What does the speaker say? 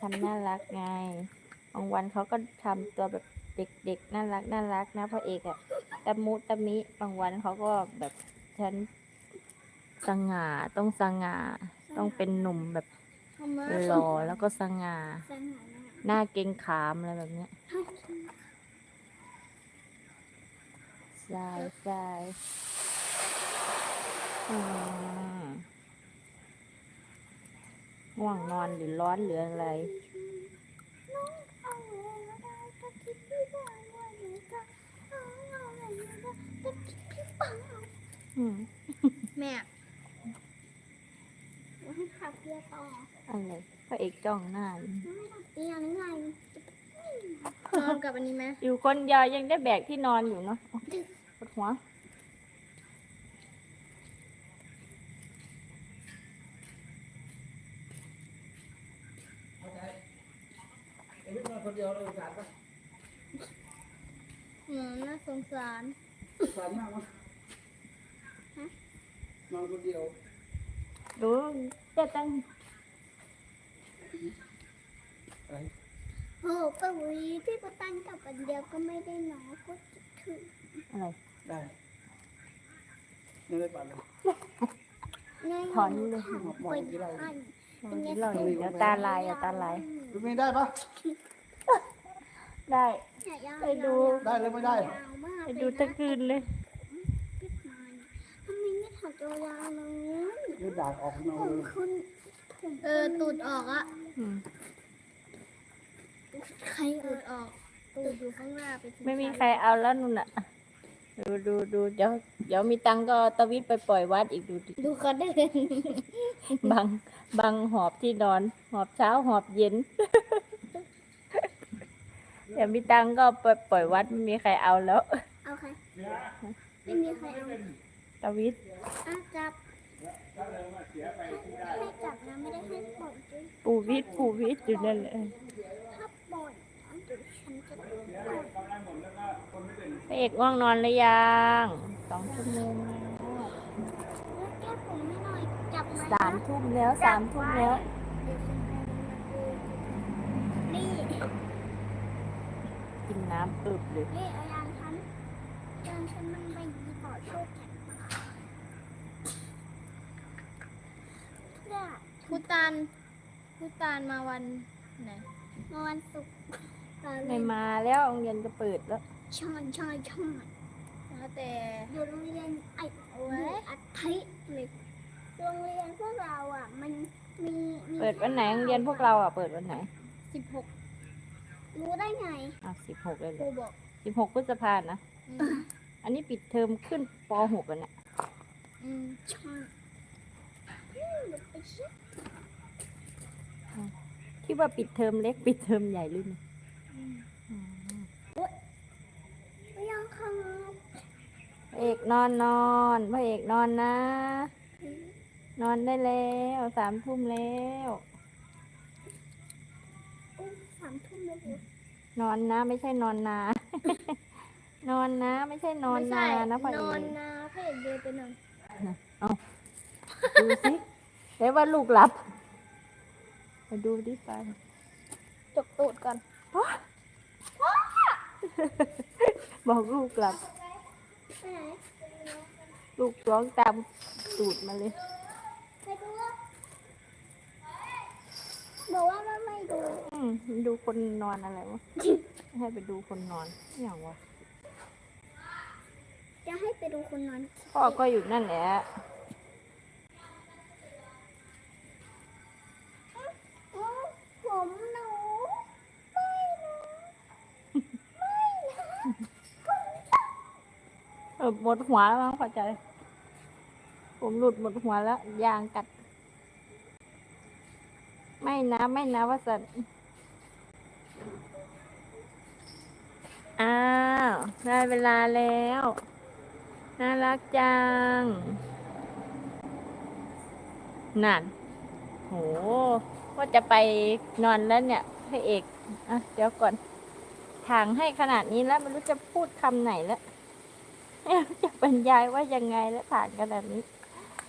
ทำน่ารักไงบางวันเขาก็ทำตัวแบบเด็กๆน่ารักน่ารักนะพระเอกอะตะมุตะมิบางวันเขาก็แบบฉันสง่าต้องสง่าต้องเป็นหนุ่มแบบหล่อแล้วก็สง่าสง่าหน้าเกรงขามอะไรแบบเนี้ยใช่ใช่อืมง่ วงนอนหรือร้อนหรืออะไรเอาเลยก็ได้ก็คิดพี่บ้างว่าหนูก็เอาเอาอะไรก็ก็คิดพี่บ้างอืมแม่ให้ขับเรือต่ออะไรพระเอกจ้องหน้าอยู่เอียงไงนอนกับอันนี้ไหมอยู่คนเดียวยังได้แบกที่นอนอยู่เนาะปวดหัว ไอ้พี่นอน คนเดียวเลยสารปะอืมน่าสงสาร สารมากมั้ยนอนคนเดียวดูจะตั้งอะไรโอ้ปะวีพี่ปตันกับอันเดียวก็ไม่ได้นอนก็คิดถึงอะไร ได้ไม่ได้ปัดเลยถอนเลยมองที่เราเล่าอยู่เดี๋ยวตาลายอะตาลาย ดูไม่ได้ปะ ได้ ไปดู ได้หรือไม่ได้ ไปดูตะคืนเลยพี่มายทำไมไม่ถอดตัวยาวเลยดูดาดออกนอผนมเลยคุณผมเออตูดออกอะอืมใครตูเอ่ดออกตูดอยู่ข้างหน้าไปถึงไม่มีใครเอาแล้วนุ่นอะ ดูดูดูเดี๋ยวเดี๋ยวมีตังค์ก็ตะวิทไปปล่อยวัดอีกดูดิดูเขาเดินบังบังหอบที่นอน หอบเช้าหอบเย็น เดี๋ยวมีตังค์ก็ไปปล่อยวัดไม่มีใครเอาแล้วเอาใครไม่มีใครเอาตะวิทอะจับให้จับนะไม่ได้ให้ปล่อยด้วยปูวิทปูวิทอยู่นั่นแหละถ้าปล่อยนะเดี๋ยวฉันจะปล่อยพระเอกง่วงนอนหรือยังสองชั่วโมงแล้วแล้วแก้ผมให้หน่อยจับไหมสามทุ่มแล้วสามทุ่มแล้ว นี่ กิ นน้ำอึบเลย นี่เอายางฉันยางฉันมันไปยีต่อโชคแข็งเนี่ยพุตานพุตานมาวันไหนเมื่อวันศุกร์เราไม่เล่นมาแล้วโรงเรียนจะเปิดแล้ว ช่อยช่อยช่อยแล้วแต่ อยู่โรงเรียนไอ้โอ้ยอาทิตย์เลยโรงเรียนพวกเราอะ มันมีมีเปิดวันไหนโรงเรียนพวกเราอะเปิดวันไหน สิบหก รู้ได้ไงอะสิบหกเลยเหครรูอบอกสิบหกพฤษภานะ อืมอันนี้ปิดเทอมขึ้นปหกแล้วเนี่ยอืมช่อยอืมเดี๋ยวไปเช็คคิดว่าปิดเทอมเล็กปิดเทอมใหญ่หรือไงอืมอืมไม่ยังครับพระเอกนอนนอนพระเอกนอนนะนอนได้แล้วสามทุ่มแล้วอุ้ยสามทุ่มแล้วเหรอนอนนะ ไม่ใช่นอนนา นอนนะ ไม่ใช่นอนไม่นาใช่นะพระนเออนกนาพระเอกเดินไปนอนดูสิเห็นว่าลูกหลับมาดูดิไปจกตูดก่อนบอกลูกหลับ ไปไหนลูกร้องตามตูดมาเลย ไปดูบอกว่าไม่ไม่ดูอืมดูคนนอนอะไรวะ ให้ไปดูคนนอนอหย่างวะ จะให้ไปดูคนนอนพ่อก็อยู่นั่นแหละโอ้ผมหนูไม่นะไม่นะเออหมดหัวแล้วมั้งพอใจ ผมหลุดหมดหัวแล้วยางกัด ไม่นะ ไม่นะว่าสัน อ้าว ได้เวลาแล้ว น่ารักจัง นั่น โห ว่าจะไปนอนแล้วเนี่ยพระเอกอะเดี๋ยวก่อนทางให้ขนาดนี้แล้วไม่รู้จะพูดคำไหนแล้วจะบรรยายว่ายังไงแล้วผ่านขนาดนี้